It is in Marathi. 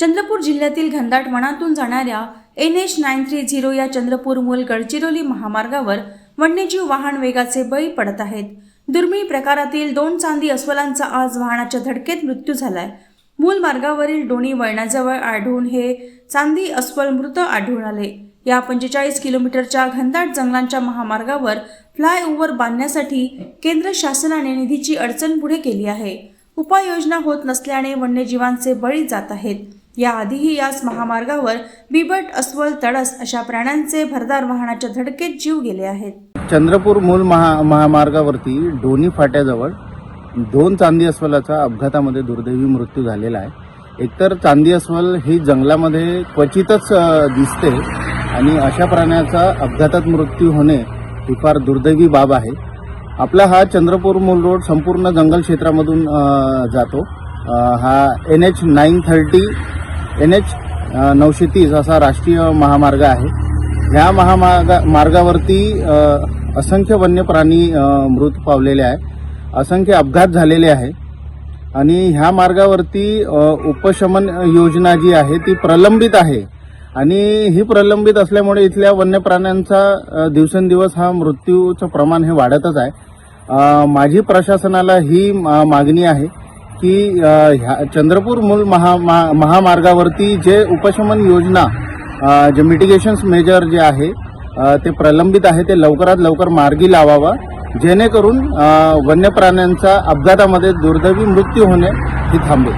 चंद्रपूर जिल्ह्यातील घनदाट वनातून जाणाऱ्या N H nine three zero या चंद्रपूर मूल गडचिरोली महामार्गावर वन्यजीव वाहन वेगाचे बळी पडत आहेत. दुर्मिळ प्रकारातील दोन चांदी अस्वलांचा आज वाहनाच्या धडकेत मृत्यू झालाय. मूल मार्गावरील डोणी वळणाजवळ आढळून हे चांदी अस्वल मृत आढळून आले. या पंचेचाळीस किलोमीटरच्या घनदाट जंगलांच्या महामार्गावर फ्लायओव्हर बांधण्यासाठी केंद्र शासनाने निधीची अडचण पुढे केली आहे. उपाययोजना होत नसल्याने वन्यजीवांचे बळी जात आहेत. याआधीही याच महामार्गावर बिबट अस्वल तडस अशा प्राण्यांचे भरदार वाहनाच्या धडकेत जीव गेले आहेत. चंद्रपूर मूल महा महामार्गावरती डोनी फाट्याजवळ दोन चांदी अस्वलाचा अपघातामध्ये दुर्दैवी मृत्यू झालेला आहे. एकतर चांदी अस्वल ही जंगलामध्ये क्वचितच दिसते आणि अशा प्राण्याचा अपघातात मृत्यू होणे ही फार दुर्दैवी बाब आहे. आपला हा चंद्रपूर मूल रोड संपूर्ण जंगल क्षेत्रामधून जातो. हा N H nine thirty N H नऊशे तीस असा राष्ट्रीय महामार्ग आहे. ह्या महामार्गा मार्गावरती असंख्य वन्य प्राणी मृत पावलेले आहे असंख्य अपघात झालेले आहे आणि ह्या मार्गावरती उपशमन योजना जी आहे ती प्रलंबित आहे. आणि ही प्रलंबित असल्यामुळे इथल्या वन्य प्राण्यांचा दिवसेंदिवस हा मृत्यूचं प्रमाण हे वाढतच आहे. माझी प्रशासनाला ही मा- मागणी आहे. की ह्या चंद्रपूर मूल महा महामार्गावरती जे उपशमन योजना जे मिटिगेशन्स मेजर जे आहे ते प्रलंबित आहे ते लवकरात लवकर मार्गी लावावा जेणेकरून वन्य प्राण्यांचा अपघातामध्ये दुर्दैवी मृत्यू होणे ही थांबेल.